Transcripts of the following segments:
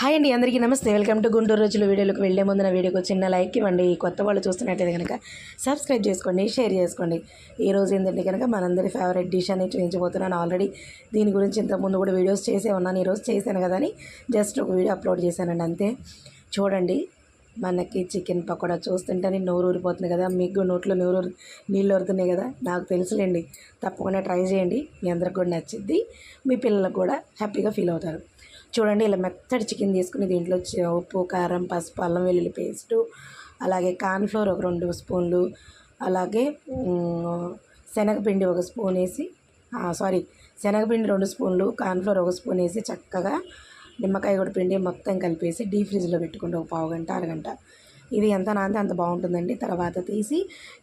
Hi అండి అందరికీ నమస్తే. వెల్కమ్ టు గుంటూరు రోజుల వీడియోలకు వెళ్ళే ముందు నా వీడియోకి చిన్న లైక్ ఇవ్వండి. కొత్త వాళ్ళు చూస్తున్నట్టయితే కనుక సబ్స్క్రైబ్ చేసుకోండి షేర్ చేసుకోండి. ఈ రోజు ఏంటంటే కనుక మనందరి ఫేవరెట్ డిష్ అనేది చూపించబోతున్నాను ఆల్రెడీ దీని గురించి ఇంతకుముందు కూడా వీడియోస్ చేసే ఉన్నాను. ఈరోజు చేశాను కదా అని జస్ట్ ఒక వీడియో అప్లోడ్ చేశానండి అంతే. చూడండి మనకి చికెన్ పకోడా చూస్తుంటేనే నోరు ఊరిపోతుంది కదా. మీకు నోట్లో నోరు నీళ్ళు ఊరుతున్నాయి కదా. నాకు తెలుసులేండి. తప్పకుండా ట్రై చేయండి. మీ అందరికి కూడా నచ్చిద్ది. మీ పిల్లలకు కూడా హ్యాపీగా ఫీల్ అవుతారు. చూడండి ఇలా మెత్తడి చికెన్ తీసుకుని దీంట్లో ఉప్పు కారం పసుపు అల్లం వెల్లుల్లి పేస్టు అలాగే కార్న్ఫ్లోర్ ఒక రెండు స్పూన్లు అలాగే శనగపిండి ఒక స్పూన్ వేసి సారీ శనగపిండి రెండు స్పూన్లు కార్న్ఫ్లోర్ ఒక స్పూన్ వేసి చక్కగా నిమ్మకాయ కూడా పిండి మొత్తం కలిపేసి డీప్ ఫ్రిడ్జ్లో పెట్టుకుంటే ఒక పావు గంట అరగంట ఇది ఎంత నాంతే అంత బాగుంటుందండి. తర్వాత తీసి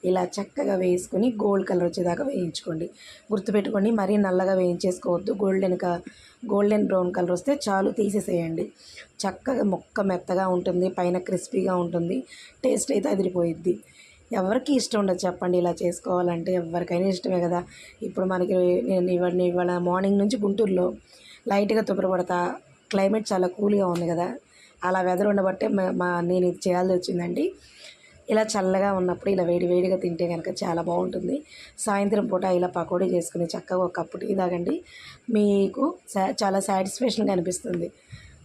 ఇలా చక్కగా వేసుకొని గోల్డ్ కలర్ వచ్చేదాకా వేయించుకోండి. గుర్తుపెట్టుకోండి మరీ నల్లగా వేయించేసుకోవద్దు. గోల్డెన్ క గోల్డెన్ బ్రౌన్ కలర్ వస్తే చాలు తీసేసేయండి. చక్కగా మొక్క మెత్తగా ఉంటుంది పైన క్రిస్పీగా ఉంటుంది టేస్ట్ అయితే అదిరిపోయిద్ది. ఎవరికి ఇష్టం ఉండదు చెప్పండి ఇలా చేసుకోవాలంటే ఎవరికైనా ఇష్టమే కదా. ఇప్పుడు మనకి నేను ఇవాళ ఇవాళ మార్నింగ్ నుంచి గుంటూరులో లైట్గా తుప్పరపడతా క్లైమేట్ చాలా కూల్గా ఉంది కదా. అలా వెదర్ ఉండబట్టే మా మా- నేను ఇది చేయాల్సి వచ్చిందండి. ఇలా చల్లగా ఉన్నప్పుడు ఇలా వేడి వేడిగా తింటే కనుక చాలా బాగుంటుంది. సాయంత్రం పూట ఇలా పకోడీ చేసుకుని చక్కగా ఒక కప్పు టీ తాగండి. మీకు సా- చాలా సాటిస్ఫాక్షన్గా అనిపిస్తుంది.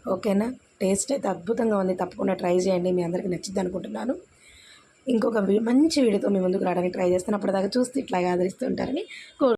ఓకేనా? టేస్ట్ అయితే అద్భుతంగా ఉంది. తప్పకుండా ట్రై చేయండి. మీ అందరికీ నచ్చింది అనుకుంటున్నాను. ఇంకొక మంచి వీడియోతో మీ ముందుకు రావడానికి ట్రై చేస్తాను. అప్పటిదాకా చూస్తే ఇట్లాగా ఆదరిస్తుంటారని కోరు